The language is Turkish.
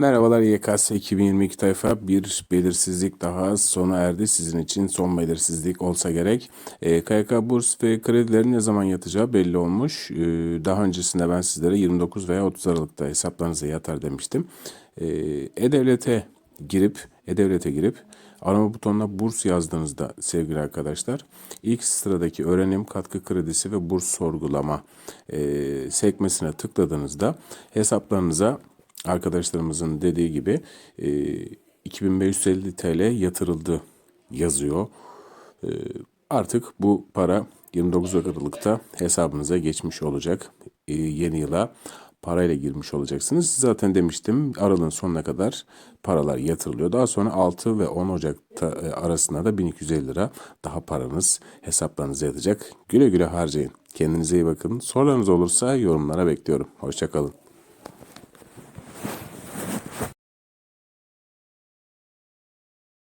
Merhabalar YKS 2022 tayfa bir belirsizlik daha sona erdi. Sizin için son belirsizlik olsa gerek. E, KYK burs ve kredilerin ne zaman yatacağı belli olmuş. E, daha öncesinde ben sizlere 29 veya 30 Aralık'ta hesaplarınıza yatar demiştim. E, E-Devlet'e girip E-Devlet'e girip arama butonuna burs yazdığınızda sevgili arkadaşlar ilk sıradaki öğrenim katkı kredisi ve burs sorgulama e, sekmesine tıkladığınızda hesaplarınıza arkadaşlarımızın dediği gibi e, 2550 TL yatırıldı yazıyor. E, artık bu para 29 Aralık'ta hesabınıza geçmiş olacak. E, yeni yıla parayla girmiş olacaksınız. Zaten demiştim aralığın sonuna kadar paralar yatırılıyor. Daha sonra 6 ve 10 Ocak'ta e, arasında da 1250 lira daha paranız hesaplarınıza yatacak. Güle güle harcayın. Kendinize iyi bakın. Sorularınız olursa yorumlara bekliyorum. Hoşçakalın.